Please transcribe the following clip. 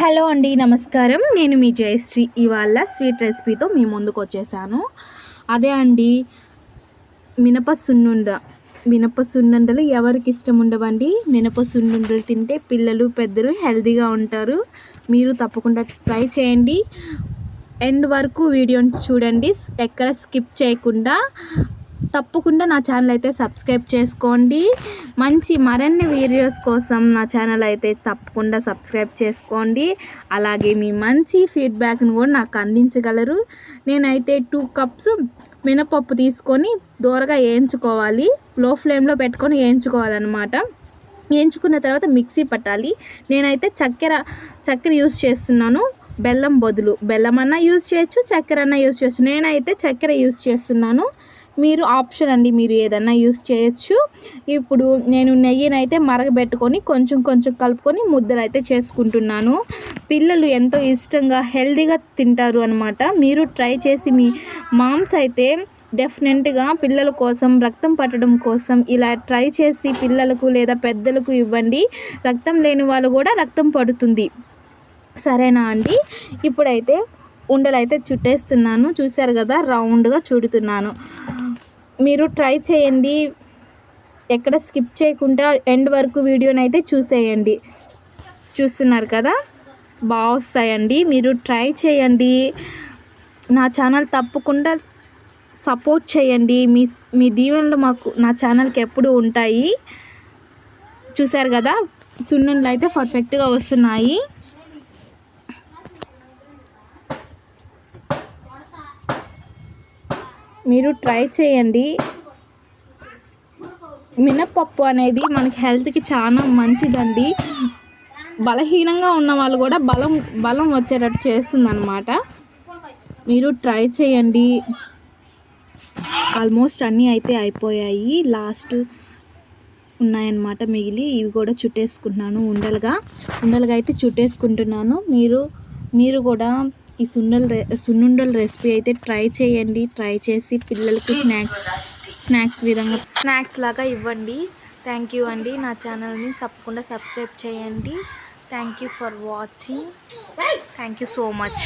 Hello అండి నమస్కారం. నేను మీ జయశ్రీ. ఇవాళ స్వీట్ రెసిపీతో మీ ముందుకు వచ్చేసాను. అదే అండి మినప సున్నుండ మినప సున్నుండలు ఎవరికి ఇష్టం ఉండవండి? మినప సున్నుండలు తింటే పిల్లలు పెద్దలు హెల్తీగా ఉంటారు. మీరు తప్పకుండా ట్రై చేయండి. ఎండ్ వరకు వీడియోని చూడండి. ఎక్కడ స్కిప్ చేయకుండా తప్పకుండా నా ఛానల్ అయితే సబ్స్క్రైబ్ చేసుకోండి. మంచి మరిన్ని వీడియోస్ కోసం నా ఛానల్ అయితే తప్పకుండా సబ్స్క్రైబ్ చేసుకోండి. అలాగే మీ మంచి ఫీడ్బ్యాక్ని కూడా నాకు అందించగలరు. నేనైతే టూ కప్స్ మినపప్పు తీసుకొని దూరగా వేయించుకోవాలి. లో ఫ్లేమ్లో పెట్టుకొని వేయించుకోవాలన్నమాట. వేయించుకున్న తర్వాత మిక్సీ పట్టాలి. నేనైతే చక్కెర చక్కెర యూస్ చేస్తున్నాను. బెల్లం బదులు. బెల్లం అన్నా యూజ్ చేయొచ్చు చక్కెర అన్నా యూజ్ చేయొచ్చు. నేనైతే చక్కెర యూజ్ చేస్తున్నాను. మీరు ఆప్షన్ అండి మీరు ఏదన్నా యూస్ చేయొచ్చు. ఇప్పుడు నేను నెయ్యినైతే మరగబెట్టుకొని కొంచెం కొంచెం కలుపుకొని ముద్దలు అయితే చేసుకుంటున్నాను. పిల్లలు ఎంతో ఇష్టంగా హెల్తీగా తింటారు అనమాట మీరు ట్రై చేసి మీ మామ్స్ అయితే డెఫినెట్గా పిల్లల కోసం రక్తం పట్టడం కోసం ఇలా ట్రై చేసి పిల్లలకు లేదా పెద్దలకు ఇవ్వండి. రక్తం లేని వాళ్ళు కూడా రక్తం పడుతుంది. సరేనా అండి? ఇప్పుడైతే ఉండలు అయితే చుట్టేస్తున్నాను. చూశారు కదా రౌండ్గా చుడుతున్నాను. మీరు ట్రై చేయండి. ఎక్కడ స్కిప్ చేయకుండా ఎండ్ వరకు వీడియోని అయితే చూసేయండి. చూస్తున్నారు కదా? బాగా వస్తాయండి. మీరు ట్రై చేయండి. నా ఛానల్ తప్పకుండా సపోర్ట్ చేయండి. మీ మీ దీవెనలు మాకు నా ఛానల్కి ఎప్పుడు ఉంటాయి? చూసారు కదా? సున్నుండలు అయితే పర్ఫెక్ట్గా వస్తున్నాయి. మీరు ట్రై చేయండి. మినప్పప్పు అనేది మనకి హెల్త్కి చాలా మంచిదండి. బలహీనంగా ఉన్న వాళ్ళు కూడా బలం బలం వచ్చేటట్టు చేస్తుందన్నమాట. మీరు ట్రై చేయండి. ఆల్మోస్ట్ అన్నీ అయితే అయిపోయాయి. లాస్ట్ ఉన్నాయన్నమాట మిగిలి. ఇవి కూడా చుట్టేసుకుంటున్నాను ఉండలుగా. ఉండలుగా అయితే చుట్టేసుకుంటున్నాను. మీరు మీరు కూడా ఈ సున్నల సున్నుండల రెసిపీ అయితే ట్రై చేయండి. ట్రై చేసి పిల్లలకి స్నాక్స్ స్నాక్స్ విధంగా స్నాక్స్ లాగా ఇవ్వండి. థ్యాంక్ యూ అండి. నా ఛానల్ని తప్పకుండా సబ్స్క్రైబ్ చేయండి. Thank you for watching. Thank you so much.